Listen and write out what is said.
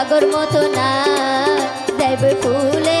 সাগর মতো না দেব ফুলে